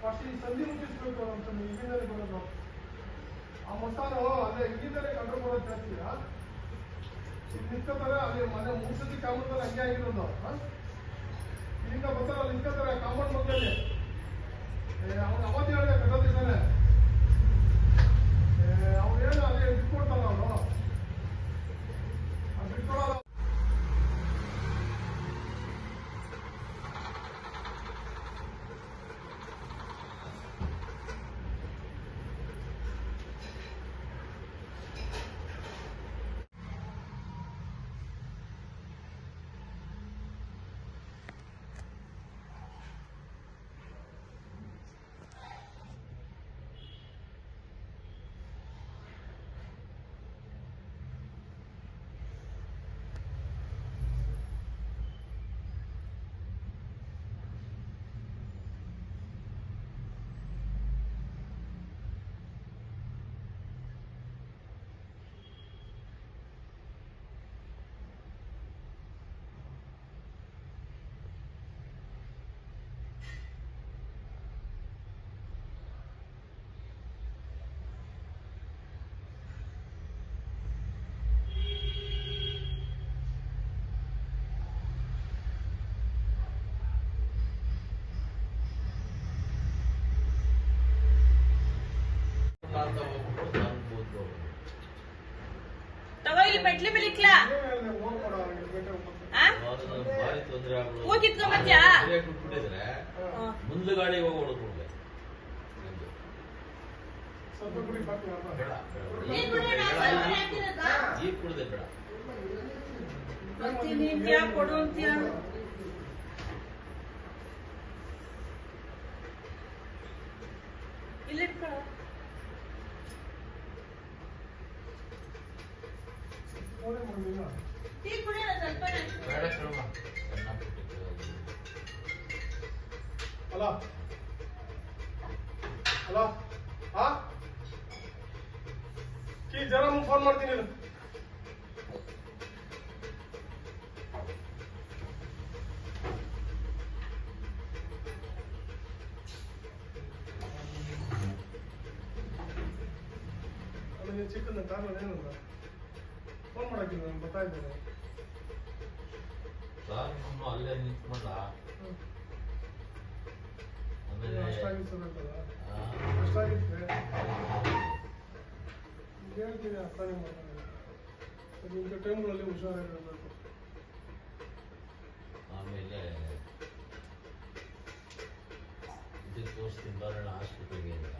First ಈ ಸಂಧಿ ಮುಟ್ಟಿಸ್ಬೇಕು ಅಂತ ಇಲ್ಲಿಂದಲೇ ಬರೋದು ಆ ಮಸಾಲು ಅದೇ ಇಲ್ಲಿಂದಲೇ ಕಂಟ್ರೋಲ್ ಮಾಡೋದು ಜಾಸ್ತಿ ಆ? ಇಲ್ಲಿ ನಿಂತ್ಕೋತಾರೆ ಅಲ್ಲಿ ಮನೆ ಮೂರು ಸತಿ ಕಾಮಂತಾರೆ ಹಂಗೆ ಆಗಿರೋದು ಕಾಂಪೌಂಡ್ ಮಧ್ಯದಲ್ಲಿ ಕುಡಿ ಮೆಟ್ಲಿ ಅಪ್ಪ. ಬೇಡ ನೀನ್ ಕುಡಿ, ನಾನ್ ಸ್ವಲ್ಪ ಹಾಕಿರೋದಾ? ಈಗ ಕುಡ್ದೆ ಬೇಡ. ಬರ್ತೀನಿ ಅಂತ್ಯಾ, ಕೊಡು ಅಂತ್ಯಾ. ಇಲ್ಲಿ ಹಲೋ ಹಲೋ ಹಾ ಕಿ ಜರ ಫೋನ್ ಮಾಡ್ತೀನಿ ಚಿಕ್ಕನ ಕಾರಣ ಏನಂತ ಫೋನ್ ಮಾಡಕ್ಕಿಲ್ಲ ನಾನು ಗೊತ್ತಾಯ್ತದೆ. ನಮ್ಮ ಅಲ್ಲೇ ನಿಂತ್ಕೊಂಡ ಆಮೇಲೆ ಅಷ್ಟಾಗಿತ್ತು ಬೇಕಲ್ಲ ಆ, ಅಷ್ಟಾಗಿತ್ತು ಹೇಳ್ತೀನಿ ಅರ್ಥನೇ ಮಾಡ್ತಾರೆ ಇಂಥ ಟೈಮ್ಗಳಲ್ಲಿ ಹುಷಾರಾಗಿರಬೇಕು. ಆಮೇಲೆ ಇದಕ್ಕೆ ತೋರಿಸ್ತೀನಿ ಬರೋಣ ಹಾಸ್ಪಿಟಲ್ಗೆ ಅಂತ.